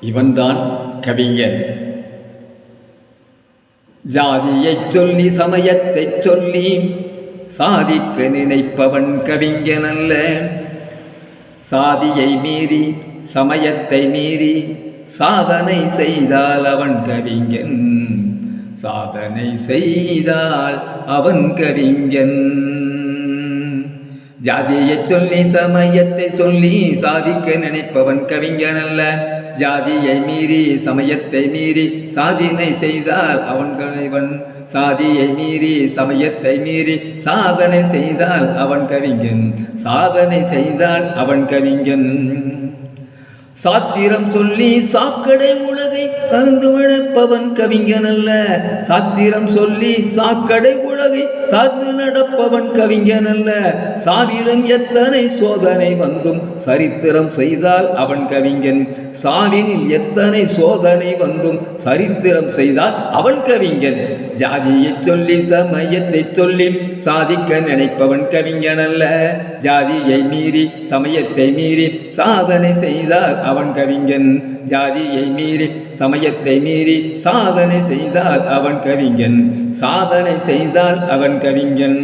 இவன்தான் கவிஞன். ஜாதியைச் சொல்லி சமயத்தைச் சொல்லி சாதிக்க நினைப்பவன் கவிஞன் அல்ல சாதியை மீறி சமயத்தை மீறி சாதனை செய்தால் அவன் கவிஞன். சாதனை செய்தால் அவன் கவிஞன். ஜாதியைச் சொல்லி சமயத்தை சொல்லி சாதிக்க நினைப்பவன் கவிஞன் அல்ல. ஜாதியை மீறி சமயத்தை மீறி சாதினை செய்தால் அவன் கலைவன் சாதியை மீறி சமயத்தை மீறி சாதனை செய்தால் அவன் கவிஞன். சாதனை செய்தால் அவன் கவிஞன். சாத்திரம் சொல்லி சாக்கடை உலகை கலந்து மழப்பவன் கவிஞன் அல்ல. சாத்திரம் சொல்லி சாக்கடை உலகை சார்ந்து நடப்பவன் கவிஞன் அல்ல. சாவிலும் எத்தனை சோதனை வந்தும் சரித்திரம் செய்தால் அவன் கவிஞன். சாவினில் எத்தனை சோதனை வந்தும் சரித்திரம் செய்தால் அவன் கவிஞன். ஜாதியைச் சொல்லி சமயத்தை சொல்லி சாதிக்க நினைப்பவன் கவிஞன் அல்ல. ஜாதியை மீறி சமயத்தை மீறி சாதனை செய்தால் அவன் கவிஞன். ஜாதியை மீறி சமயத்தை மீறி சாதனை செய்தால் அவன் கவிஞன். சாதனை செய்தால் அவன் கவிஞன்.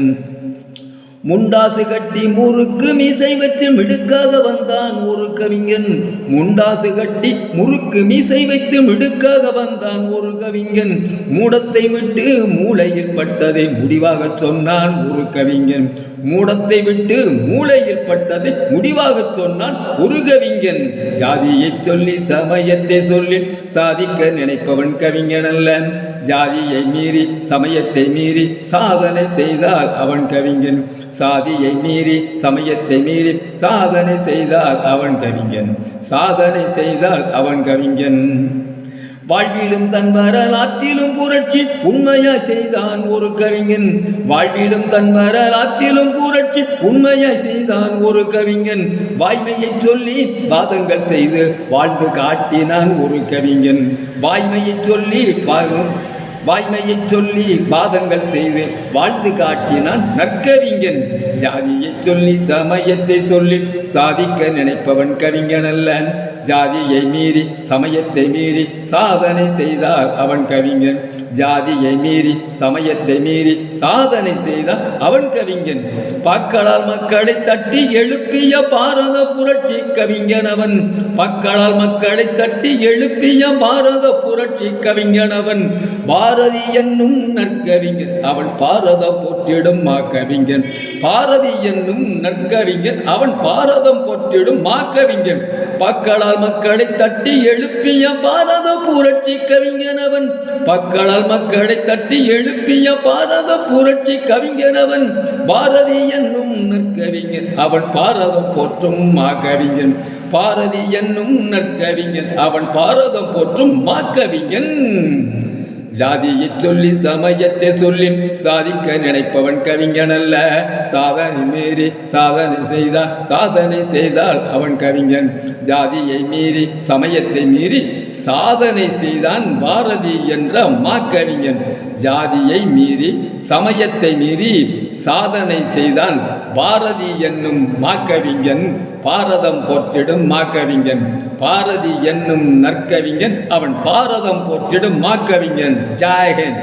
முண்டாசு கட்டி முறுக்கு மீசை வச்சு மிடுக்காக வந்தான் ஒரு கவிஞன். முண்டாசு கட்டி முறுக்கு மீசை வைத்து மிடுக்காக வந்தான் ஒரு கவிஞன். மூடத்தை விட்டு மூளையில் பட்டதை முடிவாக சொன்னான் ஒரு கவிஞன். மூடத்தை விட்டு மூளையில் பட்டதை முடிவாக சொன்னான் ஒரு கவிஞன். ஜாதியை சொல்லி சமயத்தை சொல்லி சாதிக்க நினைப்பவன் கவிஞன் அல்ல. ஜாதியை மீறி சமயத்தை மீறி சாதனை செய்தால் அவன் கவிஞன். சாதியை மீறி சமயத்தை மீறி சாதனை செய்தால் அவன் கவிஞன். சாதனை செய்தால் அவன் கவிஞன். வாழ்விலும் தன் வரலாற்றிலும் புரட்சி உண்மையாய் செய்தான் ஒரு கவிஞன். வாழ்விலும் தன் வரலாற்றிலும் புரட்சி உண்மையாய் செய்தான் ஒரு கவிஞன். வாய்மையை சொல்லி வாதங்கள் செய்து வாழ்ந்து காட்டினான் ஒரு கவிஞன். வாய்மையை சொல்லி வாய்மையை சொல்லி பாதங்கள் செய்து வாழ்ந்து காட்டினான் நற்கவிஞன். ஜாதியை சொல்லி சமயத்தை சொல்லி சாதிக்க நினைப்பவன் கவிஞன் அல்ல. ஜாதியை மீறி சமயத்தை மீறி சாதனை செய்தால் அவன் கவிஞன். ஜாதியை மீறி சமயத்தை மீறி சாதனை செய்தால் அவன் கவிஞன். பக்களால் மக்களை தட்டி எழுப்பிய பாரத புரட்சி கவிஞன் அவன். பக்களால் மக்களை தட்டி எழுப்பிய பாரத புரட்சி கவிஞன் அவன். பாரதி என்னும் நற்கவிஞன். அவன் பாரதம் போற்றிடும் மா கவிஞன். பாரதி என்னும் நற்கவிஞன். அவன் பாரதம் போற்றிடும் மா கவிஞன். பக்களால் மக்களை தட்டி எழுப்பிய பாரத புரட்சி கவிஞன் அவன். பக்களால் மக்களை தட்டி எழுப்பிய பாரத புரட்சி கவிஞன் அவன். பாரதி என்னும் நற்கவிஞன். அவன் பாரதம் போற்றும் மா கவிஞன். பாரதி என்னும் நற்கவிஞன். அவன் பாரதம் போற்றும் மா கவிஞன். ஜாதியை சொல்லி சமயத்தை சொல்லி சாதிக்க நினைப்பவன் கவிஞன் அல்ல சாதனை மீறி சாதனை செய்தால் சாதனை செய்தால் அவன் கவிஞன். ஜாதியை மீறி சமயத்தை மீறி சாதனை செய்தான் பாரதி என்ற மா கவிஞன் ஜாதியை மீறி சமயத்தை மீறி சாதனை செய்தான் பாரதி என்னும் மாக்கவிஞன் பாரதம் போற்றிடும் மாக்கவிஞன். பாரதி என்னும் நற்கவிஞன் அவன் பாரதம் போற்றிடும் மாக்கவிஞன். ஜாயகன்